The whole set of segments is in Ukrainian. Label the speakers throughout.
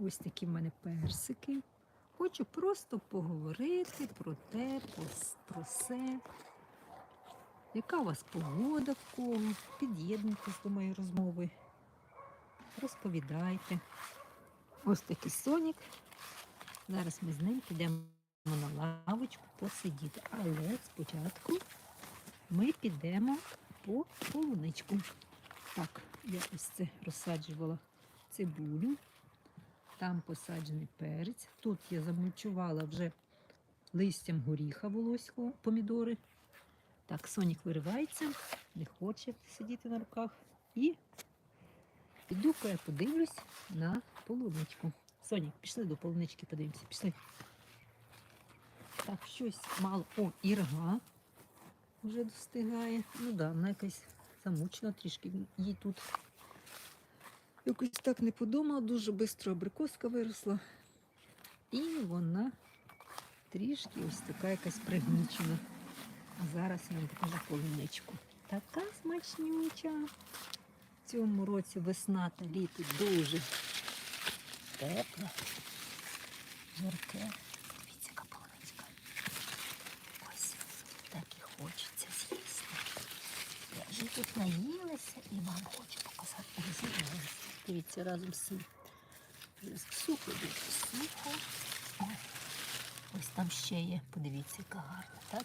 Speaker 1: Ось такі в мене персики. Хочу просто поговорити про те, про все. Яка у вас погода в кого? Під'єднуйтесь до моєї розмови. Розповідайте. Ось такий сонік. Зараз ми з ним підемо на лавочку посидіти. Але спочатку ми підемо по полуничку. Так, я ось це розсаджувала цибулю. Там посаджений перець. Тут я замульчувала вже листям горіха волоського, помідори. Так, сонік виривається, не хоче сидіти на руках. І піду-ка я подивлюсь на полуничку. Сонік, пішли до полунички, подивимося. Пішли. Так, щось мало. О, ірга вже достигає. Ну да, вона якась замучена трішки. Їй тут якось так не подумала, дуже швидко абрикоска виросла. І вона трішки ось така якась пригнічена. А зараз я вам покажу полуничку. Така смачнюча. В цьому році весна та літо дуже тепле, жарке. Дивіться, яка полуничка. Ось так і хочеться з'їсти. Я вже тут наїлася і вам хочу показати. Розірвалася. Дивіться, разом з цим. Сухо сухо. Ось там ще є. Подивіться, яка гарна, так?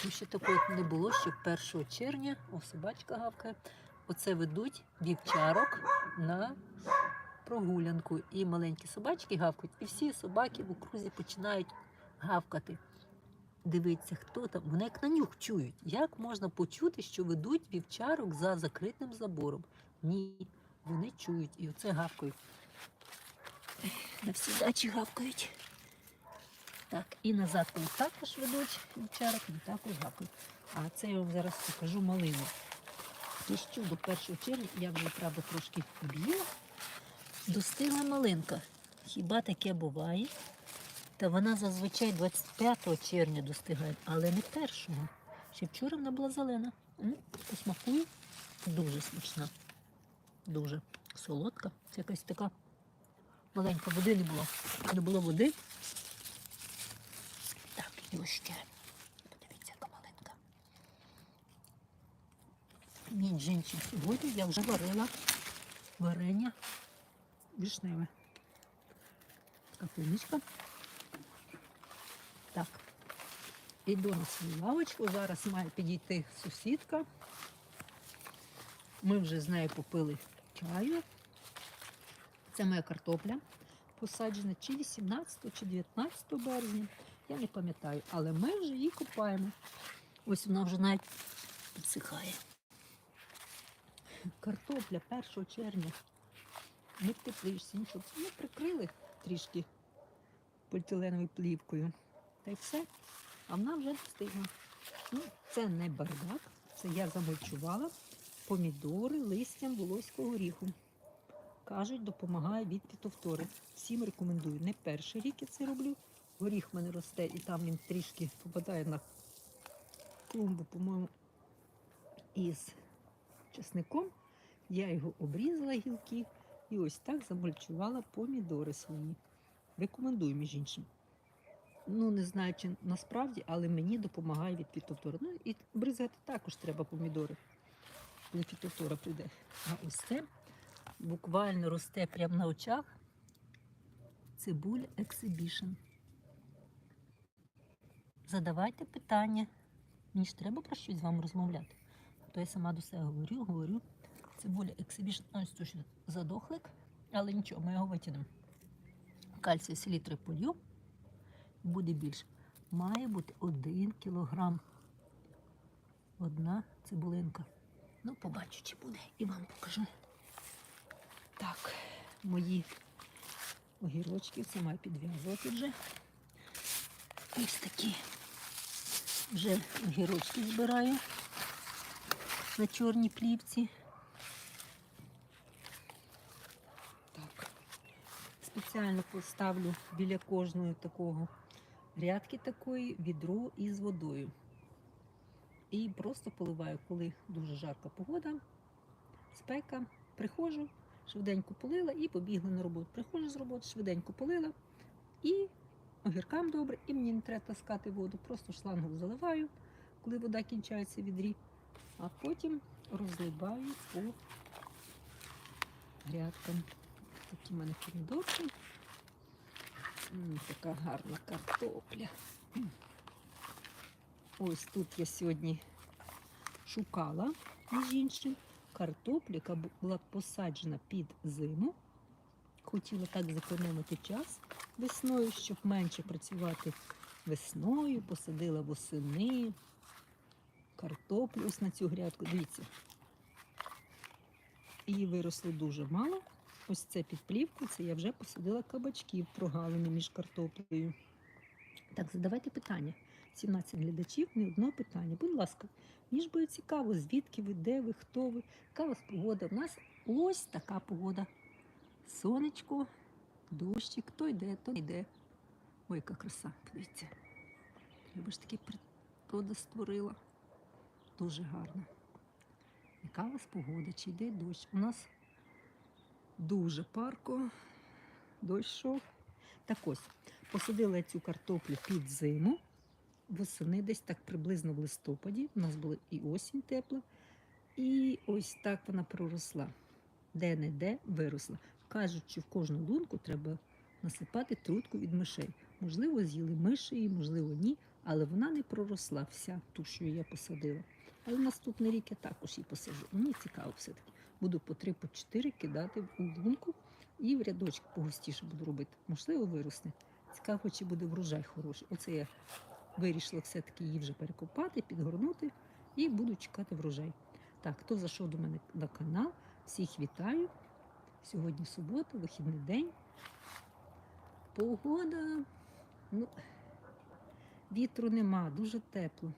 Speaker 1: Тому що такого не було, що 1 червня, о, собачка гавкає, оце ведуть вівчарок на прогулянку. І маленькі собачки гавкають, і всі собаки в окрузі починають гавкати. Дивіться, хто там. Вони як на нюх чують. Як можна почути, що ведуть вівчарок за закритим забором? Ні, вони чують і оце гавкають. На всі дачі гавкають. Так, і назад коли також ведуть вівчарок, і також гавкають. А це я вам зараз покажу малину. Що до 1 червня я вже, правда, трошки б'ю. Достигла малинка. Хіба таке буває? Та вона зазвичай 25 червня достигає, але не першого. Ще вчора вона була зелена. Посмакую. Дуже смачна. Дуже солодка. Це якась така маленька води не було. Не було води. Так, і ще. Подивіться, яка маленька. Мій жінчин сьогодні я вже варила варення вишневе. Така полуничка. Так. Іду на свою лавочку. Зараз має підійти сусідка. Ми вже з нею попили чаю. Це моя картопля посаджена чи 18, чи 19 березня. Я не пам'ятаю, але ми вже її купаємо. Ось вона вже навіть підсихає. Картопля 1 червня. Не втеплишся, нічого. Ми прикрили трішки поліетиленовою плівкою. Та й все. А вона вже достигла. Ну, це не бардак, це я замульчувала помідори листям волоського горіху. Кажуть, допомагає від фітофтори. Всім рекомендую. Не перший рік я це роблю. Горіх в мене росте і там він трішки попадає на клумбу, по-моєму, із чесником. Я його обрізала гілки і ось так замульчувала помідори свої. Рекомендую, між іншим. Ну, не знаю, чи насправді, але мені допомагає від фітофтори. Ну і бризати також треба помідори, коли фітофтора прийде. А ось це буквально росте прямо на очах. Цибуля Exhibition. Задавайте питання. Мені ж треба про щось з вами розмовляти. То я сама до себе говорю, говорю. Цибуля Exhibition. Ось тут задохлик, але нічого, ми його витягнемо. Кальцій селітри полью. Буде більше. Має бути один кілограм. Одна цибулинка. Ну, побачу, чи буде. І вам покажу. Так, мої огірочки, маю підв'язувати вже. Ось такі вже огірочки збираю на чорній плівці. Так. Спеціально поставлю біля кожного такого грядки такої відро із водою. І просто поливаю, коли дуже жарка погода, спека. Приходжу, Швиденько полила і побігла на роботу. Приходжу з роботи, швиденько полила і огіркам добре, і мені не треба таскати воду. Просто шлангом заливаю, коли вода кінчається в відрі, а потім розливаю по грядкам. Такі в мене помідорки. Така гарна картопля. Ось тут я сьогодні шукала, між іншим, картоплю, яка була посаджена під зиму. Хотіла так зекономити час весною, щоб менше працювати весною. Посадила восени картоплю ось на цю грядку. Дивіться. Її виросло дуже мало. Ось це під плівку, це я вже посадила кабачків прогалини між картоплею. Так, задавайте питання. 17 глядачів, не одне питання. Будь ласка, мені ж буде цікаво, звідки ви, де ви, хто ви, яка у вас погода. У нас ось така погода. Сонечко, дощик, то йде, то йде. Ой, яка краса, подивіться. Я ж таки природа створила. Дуже гарно. Яка у вас погода? Чи йде дощ? У нас дуже парко, дощ йшов. Так ось, посадила я цю картоплю під зиму. Восени десь так приблизно в листопаді. У нас була і осінь тепла. І ось так вона проросла. Де-не-де виросла. Кажуть, що в кожну лунку треба насипати трутку від мишей. Можливо, з'їли миші, її, можливо, ні, але вона не проросла вся, ту, що я посадила. Але наступний рік я також її посаджу. Мені цікаво все-таки. Буду по три, по чотири кидати у лунку і в рядочок погустіше буду робити. Можливо, виросне. Цікаво, чи буде врожай хороший. Оце я вирішила все-таки її вже перекопати, підгорнути і буду чекати врожай. Так, хто зайшов до мене на канал, всіх вітаю. Сьогодні субота, вихідний день. Погода. Ну, вітру нема, дуже тепло.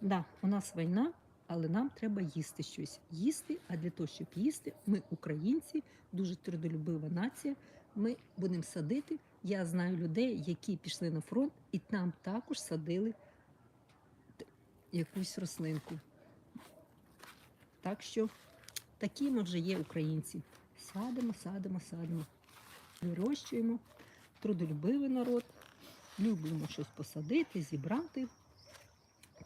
Speaker 1: Да, у нас війна, але нам треба їсти щось. Їсти, а для того, щоб їсти, ми, українці, дуже трудолюбива нація. Ми будемо садити. Я знаю людей, які пішли на фронт, і там також садили якусь рослинку. Так що такі ми вже є українці. Садимо, садимо, садимо. Вирощуємо. Трудолюбивий народ. Любимо щось посадити, зібрати.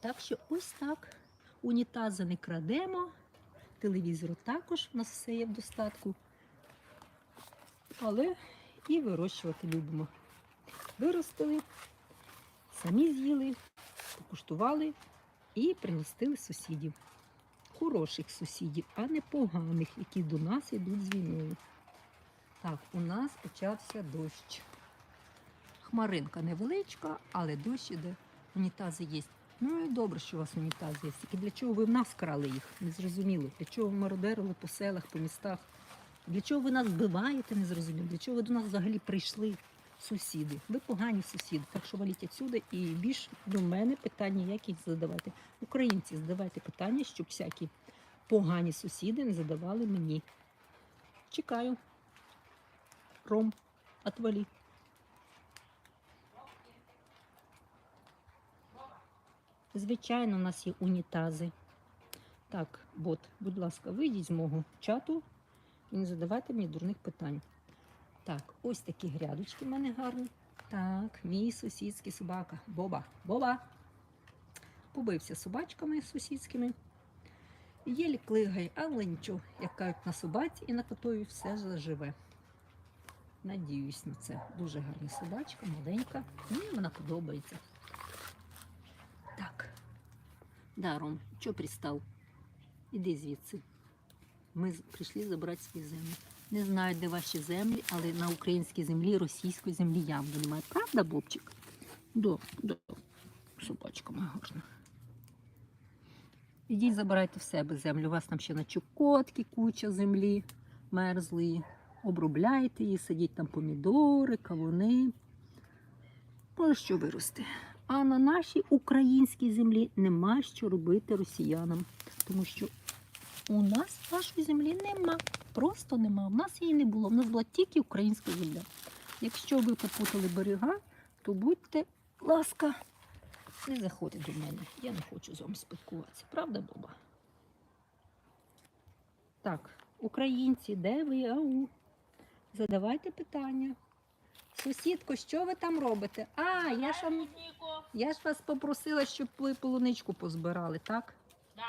Speaker 1: Так що ось так. Унітази не крадемо. Телевізору також у нас все є в достатку. Але і вирощувати любимо. Виростили, самі з'їли, покуштували і примістили сусідів. Хороших сусідів, а не поганих, які до нас йдуть з війною. Так, у нас почався дощ. Хмаринка невеличка, але дощ іде. Унітази є. Ну і добре, що у вас унітази є. Тільки для чого ви в нас крали їх? Незрозуміло. Для чого ви мародерили по селах, по містах? Для чого ви нас вбиваєте, незрозуміло? Для чого ви до нас взагалі прийшли, сусіди? Ви погані сусіди, так що валіть відсюди і більш до мене питань ніяких задавайте. Українці, задавайте питання, щоб всякі погані сусіди не задавали мені. Чекаю. Ром, отвали. Звичайно, у нас є унітази. Так, бот, будь ласка, вийдіть з мого чату і не задавайте мені дурних питань. Так, ось такі грядочки в мене гарні. Так, мій сусідський собака. Боба. Боба. Побився собачками сусідськими. Єлі клигає, але нічого, як кажуть, на собаці і на котові все заживе. Надіюсь на це. Дуже гарна собачка, маленька. Мені вона подобається. Так. Да, Ром, що пристав? Іди звідси. Ми прийшли забрати свої землі. Не знаю, де ваші землі, але на українській землі, російської землі явно немає. Правда, Бобчик? Да, да. Собачка моя гарна. Ідіть, забирайте в себе землю. У вас там ще на Чукотці куча землі мерзлої. Обробляйте її, садіть там помідори, кавуни. Може, що виросте. А на нашій українській землі нема що робити росіянам, тому що у нас нашої землі нема. Просто нема. У нас її не було. У нас була тільки українська земля. Якщо ви попутали берега, то будьте ласка, не заходьте до мене. Я не хочу з вами спілкуватися. Правда, Боба? Так, Українці, де ви? Ау. Задавайте питання. Сусідко, що ви там робите? А, я ж, вам, я ж вас попросила, щоб ви полуничку позбирали, так?
Speaker 2: Да.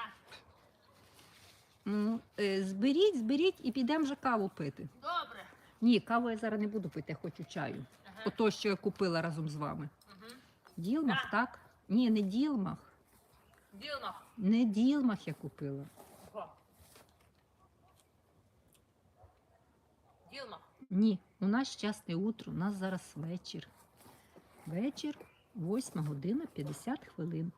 Speaker 1: Ну, е, зберіть, зберіть і підемо вже каву пити.
Speaker 2: Добре.
Speaker 1: Ні, каву я зараз не буду пити, я хочу чаю.
Speaker 2: Ага.
Speaker 1: Ото, що я купила разом з вами.
Speaker 2: Угу.
Speaker 1: Ділмах,
Speaker 2: Так.
Speaker 1: так? Ні, не ділмах.
Speaker 2: Ділно.
Speaker 1: Не ділмах я купила.
Speaker 2: Го. Ділно.
Speaker 1: Ні, у нас щасне утро, у нас зараз вечір. Вечір, 8 година 50 хвилин.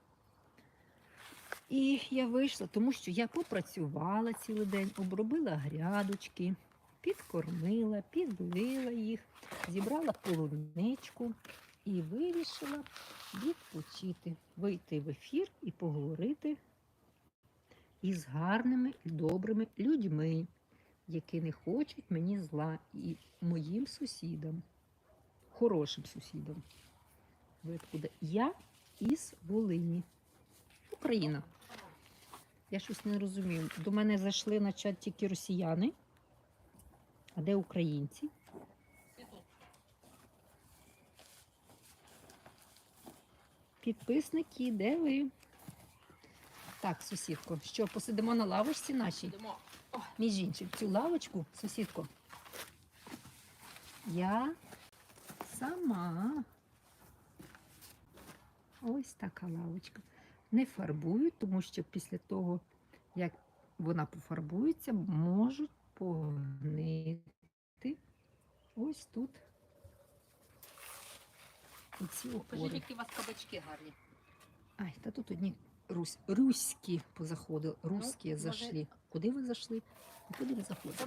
Speaker 1: І я вийшла, тому що я попрацювала цілий день, обробила грядочки, підкормила, підлила їх, зібрала полуничку і вирішила відпочити, вийти в ефір і поговорити із гарними і добрими людьми які не хочуть мені зла і моїм сусідам, хорошим сусідам. Ви откуда? Я із Волині, Україна. Я щось не розумію. До мене зайшли на чат тільки росіяни. А де українці? Підписники, де ви? Так, сусідко, що посидимо на лавочці нашій? Між іншим, цю лавочку, сусідко, я сама. Ось така лавочка. Не фарбую, тому що після того, як вона пофарбується, можуть погнити ось тут. Оці
Speaker 2: Покажіть, які у вас кабачки гарні.
Speaker 1: Ай, та тут одні русь, руські позаходили, русські
Speaker 2: може-
Speaker 1: зайшли. Куди ви зайшли? І Куди ви заходите?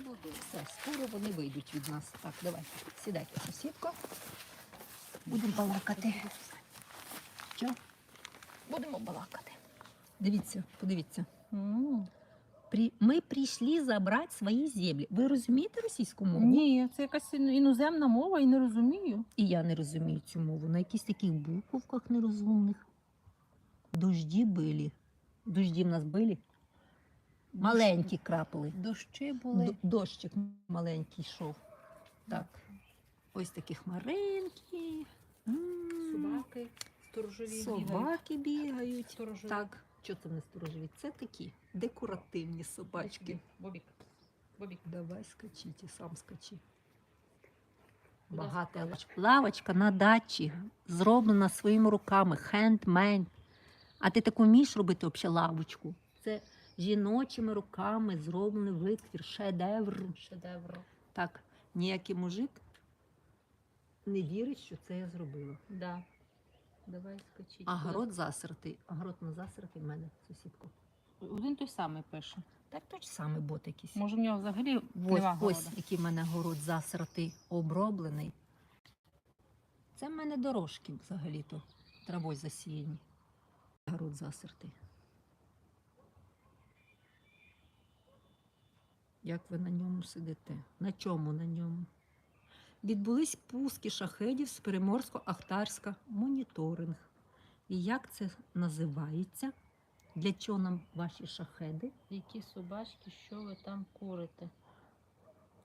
Speaker 1: Все, скоро вони вийдуть від нас. Так, давай, сідайте, сусідко. Будемо балакати. Що? Будемо балакати. Дивіться, подивіться. Ми прийшли забрати свої землі. Ви розумієте російську мову?
Speaker 3: Ні, це якась іноземна мова і не розумію.
Speaker 1: І я не розумію цю мову. На якісь таких буковках нерозумних. Дожді били. Дожді в нас били. Маленькі крапали.
Speaker 3: Дощі були.
Speaker 1: Д- Дощик маленький йшов. Так. Ось такі хмаринки.
Speaker 2: Собаки, сторожові.
Speaker 1: Собаки бігають.
Speaker 2: Сторожові.
Speaker 1: Так, що це не сторожові? Це такі декоративні собачки.
Speaker 2: Бобік. Бобік.
Speaker 1: Давай скачіть, і сам скачи. Багата лавочка. Лавочка на дачі, зроблена своїми руками, хендмейд. А ти таку вмієш робити взагалі лавочку? Це жіночими руками зроблений витвір, шедевр.
Speaker 2: Шедевр.
Speaker 1: Так, ніякий мужик не вірить, що це я зробила.
Speaker 2: Да. Давай скачіть.
Speaker 1: А город засратий. Огород на засратий в мене, сусідку.
Speaker 3: Один той самий пише.
Speaker 1: Так той самий бот якийсь.
Speaker 3: Може, в нього взагалі
Speaker 1: Ось,
Speaker 3: нема
Speaker 1: ось
Speaker 3: города.
Speaker 1: який в мене город засратий, оброблений. Це в мене дорожки взагалі-то травою засіяні. Город засратий. Як ви на ньому сидите? На чому на ньому? Відбулись пуски шахедів з Приморсько-Ахтарська моніторинг. І як це називається? Для чого нам ваші шахеди?
Speaker 2: Які собачки, що ви там курите?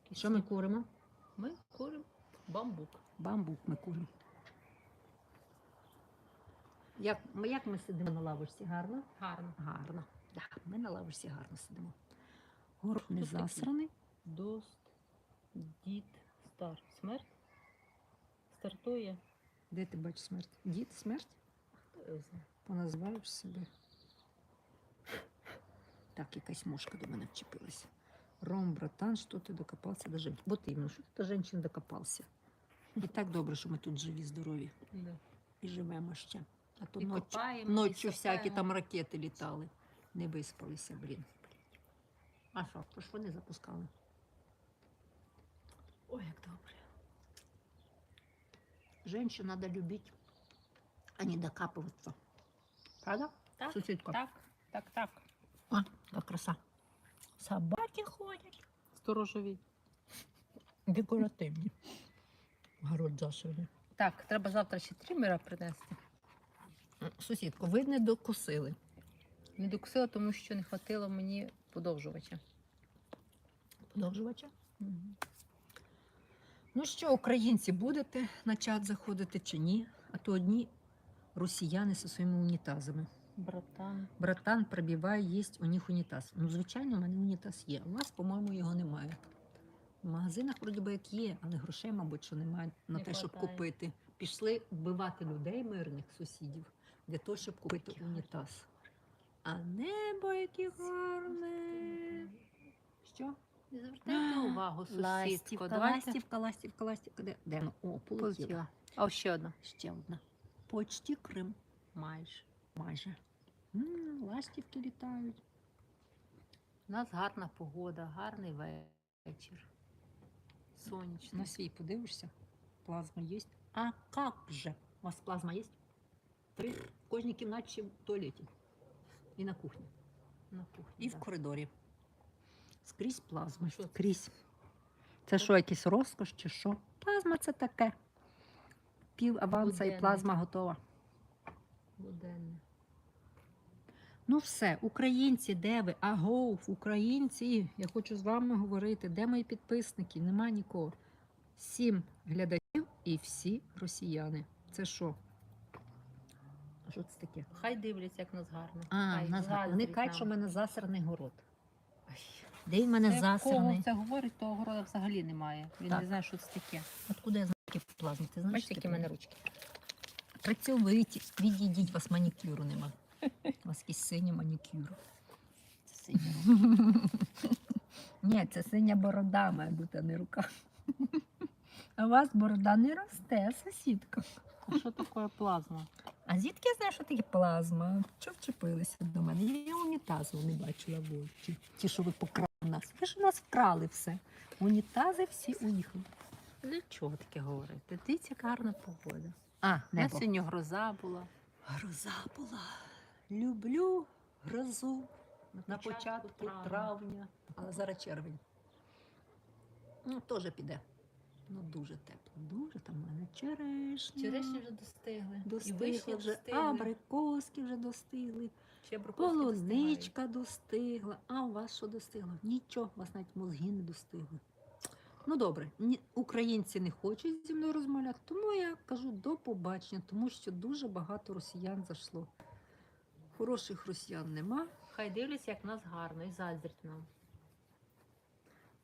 Speaker 2: Якісь
Speaker 1: Що ми куримо?
Speaker 2: Ми куримо бамбук.
Speaker 1: Бамбук ми куримо. Як, ми- як ми сидимо на лавочці? Гарно?
Speaker 2: Гарно.
Speaker 1: Гарно. Так, ми на лавочці гарно сидимо. Город не засраний.
Speaker 2: Дост, дід, стар. Смерть стартує.
Speaker 1: Де ти бачиш смерть? Дід, смерть?
Speaker 2: Хто?
Speaker 1: Поназиваєш себе. Так, якась мошка до мене вчепилася. Ром, братан, що ти докопався до жінки? Вот іменно, що ти до жінки докопався? І так добре, що ми тут живі, здорові
Speaker 2: Да.
Speaker 1: і живемо ще. А то ночі, ночі всякі там ракети літали. Не виспалися, блін. А що, то ж вони запускали? Ой, як добре. Женщин надо любить, а не докапываться. Правда?
Speaker 2: Так,
Speaker 1: Сусідка?
Speaker 2: так, так, так.
Speaker 1: А, как краса. Собаки ходять.
Speaker 3: Сторожові.
Speaker 1: Декоративні. Город засує.
Speaker 2: Так, треба завтра ще тримера принести.
Speaker 1: Сусідко, ви не докосили.
Speaker 2: Не докусила, тому що не хватило мені подовжувача.
Speaker 1: Подовжувача. Ну що, українці, будете на чат заходити чи ні? А то одні росіяни зі своїми унітазами.
Speaker 2: Братан.
Speaker 1: Братан пробиває, є у них унітаз. Ну, звичайно, у мене унітаз є. У вас, по-моєму, його немає. В магазинах, вроді би, як є, але грошей, мабуть, що немає на
Speaker 2: Не
Speaker 1: те, щоб
Speaker 2: хватає.
Speaker 1: купити. Пішли вбивати людей, мирних сусідів, для того, щоб купити унітаз. А небо яке гарне. Що?
Speaker 3: Не звертайте увагу, сусідко.
Speaker 1: Ластівка,
Speaker 3: Давайте.
Speaker 1: ластівка, ластівка, ластівка. Де? Де? О, полетіла.
Speaker 3: Полетіла. А ще одна.
Speaker 1: Ще одна. Почті Крим.
Speaker 3: Майже.
Speaker 1: Майже. М, ластівки літають.
Speaker 3: У нас гарна погода, гарний вечір. Сонячно.
Speaker 1: На свій подивишся. Плазма є. А як же? У вас плазма є? Три в кожній кімнаті чи в туалеті. І на кухні.
Speaker 3: на кухні.
Speaker 1: І в
Speaker 3: да.
Speaker 1: коридорі. Скрізь плазма.
Speaker 3: Що?
Speaker 1: Скрізь. Це що, якийсь розкош чи що? Плазма це таке. Пів аванса і плазма готова.
Speaker 3: Буденне.
Speaker 1: Ну все, українці, де ви? Агов, українці. Я хочу з вами говорити. Де мої підписники? Нема нікого. Сім глядачів і всі росіяни. Це що? Що це таке?
Speaker 3: Хай дивляться, як нас гарно.
Speaker 1: А,
Speaker 3: Хай
Speaker 1: нас... вони
Speaker 3: заздрять
Speaker 1: кажуть, що в мене засраний город. Де в мене
Speaker 3: Це в
Speaker 1: засраний?
Speaker 3: кого це говорить, того города взагалі немає. Він
Speaker 1: Так.
Speaker 3: не знає, що це таке.
Speaker 1: Откуда я знаю, які плазми? Ти знаєш,
Speaker 3: які в мене ручки.
Speaker 1: Працьовиті. Відійдіть, у вас манікюру нема. У вас якийсь синій манікюр.
Speaker 3: Це синя.
Speaker 1: Ні, це синя борода має бути, а не рука. А у вас борода не росте, сусідка.
Speaker 3: А що таке плазма?
Speaker 1: А звідки я знаю, що таке плазма? Чого вчепилися до мене? Я унітазу не бачила в очі. Ті, що ви покрали нас. Ви ж у нас вкрали все. Унітази всі уїхали.
Speaker 3: Для чого таке говорити? Дивіться, гарна погода.
Speaker 1: А,
Speaker 3: нас сьогодні гроза була.
Speaker 1: Гроза була. Люблю грозу на
Speaker 3: початку
Speaker 1: початку
Speaker 3: травня.
Speaker 1: травня. Але зараз червень. Ну, теж піде. Ну, дуже тепло. Дуже там в мене черешня.
Speaker 3: Черешні вже достигли. І
Speaker 1: достигли
Speaker 3: вишні
Speaker 1: вже,
Speaker 3: достигли.
Speaker 1: абрикоски вже достигли. Полуничка достигла. А у вас що достигло? Нічого, у вас навіть мозги не достигли. Ну добре, українці не хочуть зі мною розмовляти, тому я кажу до побачення, тому що дуже багато росіян зайшло. Хороших росіян нема.
Speaker 3: Хай дивляться, як нас гарно, і заздрять нам.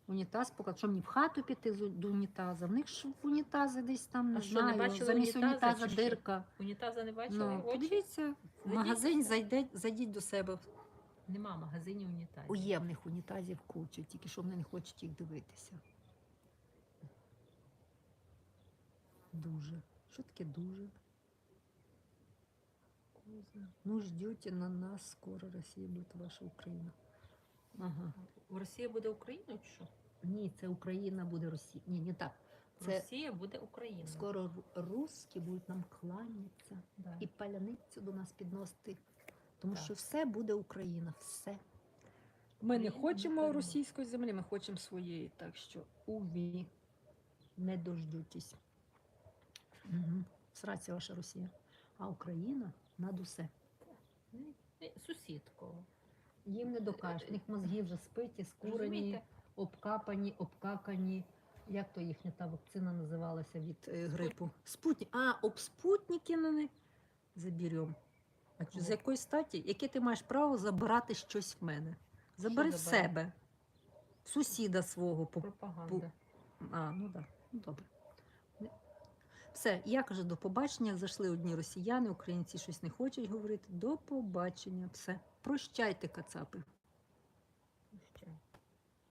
Speaker 1: Унітаз поки що мені в хату піти до унітаза. В них ж унітази десь там не
Speaker 3: А що, не
Speaker 1: знаю.
Speaker 3: бачили
Speaker 1: замість
Speaker 3: унітаза чи
Speaker 1: дирка.
Speaker 3: Унітаза не бачили?
Speaker 1: Ну,
Speaker 3: Очі?
Speaker 1: подивіться, в магазин зайдіть, зайдіть до себе.
Speaker 3: Нема магазинів унітазів.
Speaker 1: Уємних унітазів куча, тільки що вони не хочуть їх дивитися. Дуже. Що таке дуже? Ну, ждете на нас, скоро Росія буде ваша Україна. Ага.
Speaker 3: Росія буде Україною чи що?
Speaker 1: Ні, це Україна буде Росія. Ні, не так. Це
Speaker 3: Росія буде Україною.
Speaker 1: скоро ру- русські будуть нам кланятися
Speaker 3: Да.
Speaker 1: і паляницю до нас підносити. Тому
Speaker 3: Так.
Speaker 1: що все буде Україна, все. Ми не хочемо
Speaker 3: Україна.
Speaker 1: російської землі, ми хочемо своєї. Так що уві, не дождутесь. Угу. Сраться ваша Росія. А Україна над усе.
Speaker 3: Е, Сусідко.
Speaker 1: Їм не докажеш. В них мозги вже спиті, скурені,
Speaker 3: Розумієте?
Speaker 1: Обкапані, обкакані. Як то їхня та вакцина називалася від е, грипу? Спутник. А, об спутники на них заберемо. А чи- з якої статі? Яке ти маєш право забирати щось в мене? Забери в
Speaker 3: забирати?
Speaker 1: себе, сусіда свого. По...
Speaker 3: Пропаганда.
Speaker 1: А, ну так, ну добре. Не- Все, я кажу до побачення. Зайшли одні росіяни, українці щось не хочуть говорити. До побачення. Все. Прощайте, кацапи.